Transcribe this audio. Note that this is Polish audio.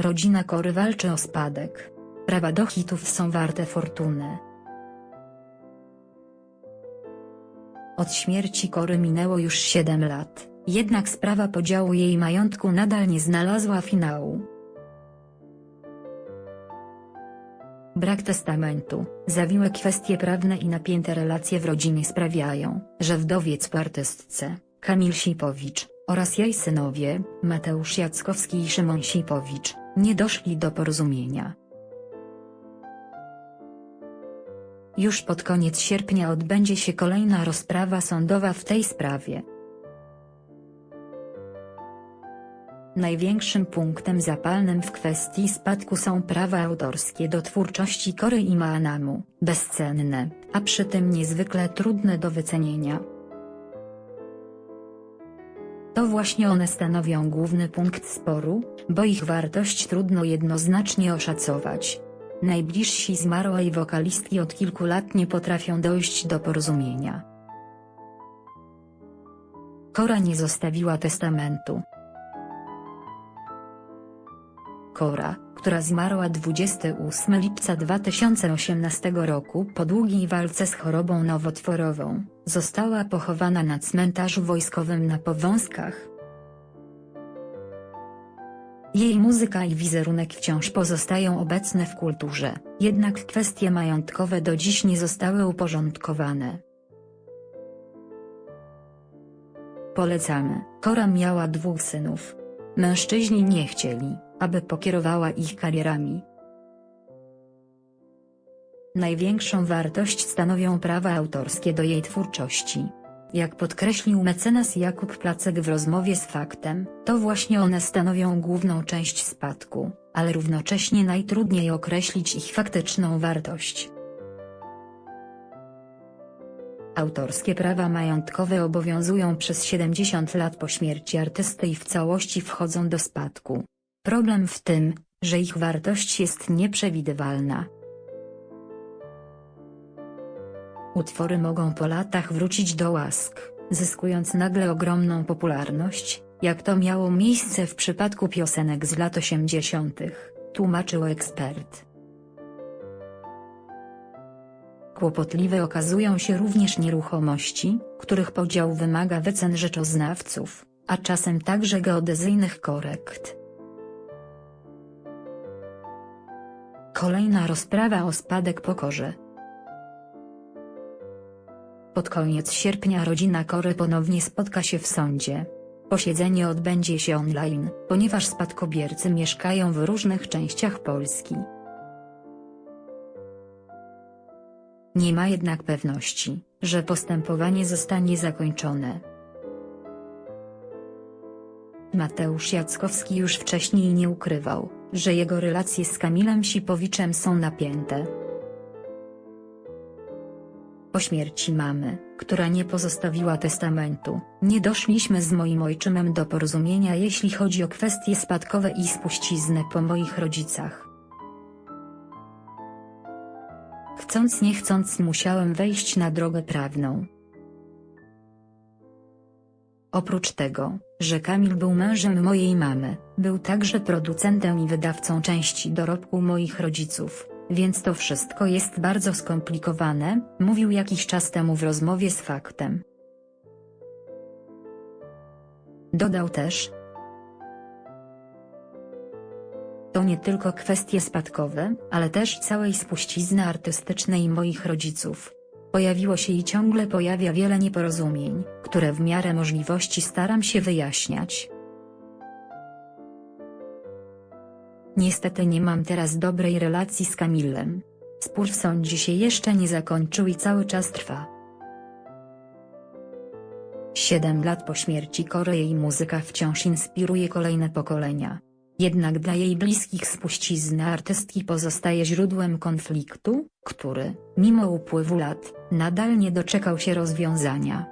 Rodzina Kory walczy o spadek. Prawa do hitów są warte fortuny. Od śmierci Kory minęło już 7 lat, jednak sprawa podziału jej majątku nadal nie znalazła finału. Brak testamentu, zawiłe kwestie prawne i napięte relacje w rodzinie sprawiają, że wdowiec po artystce, Kamil Sipowicz, oraz jej synowie, Mateusz Jackowski i Szymon Sipowicz, nie doszli do porozumienia. Już pod koniec sierpnia odbędzie się kolejna rozprawa sądowa w tej sprawie. Największym punktem zapalnym w kwestii spadku są prawa autorskie do twórczości Kory i Maanamu, bezcenne, a przy tym niezwykle trudne do wycenienia. To właśnie one stanowią główny punkt sporu, bo ich wartość trudno jednoznacznie oszacować. Najbliżsi zmarłej wokalistki od kilku lat nie potrafią dojść do porozumienia. Kora nie zostawiła testamentu. Kora, która zmarła 28 lipca 2018 roku po długiej walce z chorobą nowotworową, została pochowana na cmentarzu wojskowym na Powązkach. Jej muzyka i wizerunek wciąż pozostają obecne w kulturze, jednak kwestie majątkowe do dziś nie zostały uporządkowane. Polecamy. Kora miała dwóch synów. Mężczyźni nie chcieli, aby pokierowała ich karierami. Największą wartość stanowią prawa autorskie do jej twórczości. Jak podkreślił mecenas Jakub Placek w rozmowie z Faktem, to właśnie one stanowią główną część spadku, ale równocześnie najtrudniej określić ich faktyczną wartość. Autorskie prawa majątkowe obowiązują przez 70 lat po śmierci artysty i w całości wchodzą do spadku. Problem w tym, że ich wartość jest nieprzewidywalna. Utwory mogą po latach wrócić do łask, zyskując nagle ogromną popularność, jak to miało miejsce w przypadku piosenek z lat 80., tłumaczył ekspert. Kłopotliwe okazują się również nieruchomości, których podział wymaga wycen rzeczoznawców, a czasem także geodezyjnych korekt. Kolejna rozprawa o spadek po korze. Pod koniec sierpnia rodzina Kory ponownie spotka się w sądzie. Posiedzenie odbędzie się online, ponieważ spadkobiercy mieszkają w różnych częściach Polski. Nie ma jednak pewności, że postępowanie zostanie zakończone. Mateusz Jackowski już wcześniej nie ukrywał, że jego relacje z Kamilem Sipowiczem są napięte. Śmierci mamy, która nie pozostawiła testamentu, nie doszliśmy z moim ojczymem do porozumienia jeśli chodzi o kwestie spadkowe i spuściznę po moich rodzicach. Chcąc nie chcąc musiałem wejść na drogę prawną. Oprócz tego, że Kamil był mężem mojej mamy, był także producentem i wydawcą części dorobku moich rodziców, więc to wszystko jest bardzo skomplikowane, mówił jakiś czas temu w rozmowie z faktem. Dodał też, To nie tylko kwestie spadkowe, ale też całej spuścizny artystycznej moich rodziców. Pojawiło się i ciągle pojawia wiele nieporozumień, które w miarę możliwości staram się wyjaśniać. Niestety nie mam teraz dobrej relacji z Kamilem. Spór w sądzie się jeszcze nie zakończył i cały czas trwa. Siedem lat po śmierci Kory jej muzyka wciąż inspiruje kolejne pokolenia. Jednak dla jej bliskich spuścizna artystki pozostaje źródłem konfliktu, który, mimo upływu lat, nadal nie doczekał się rozwiązania.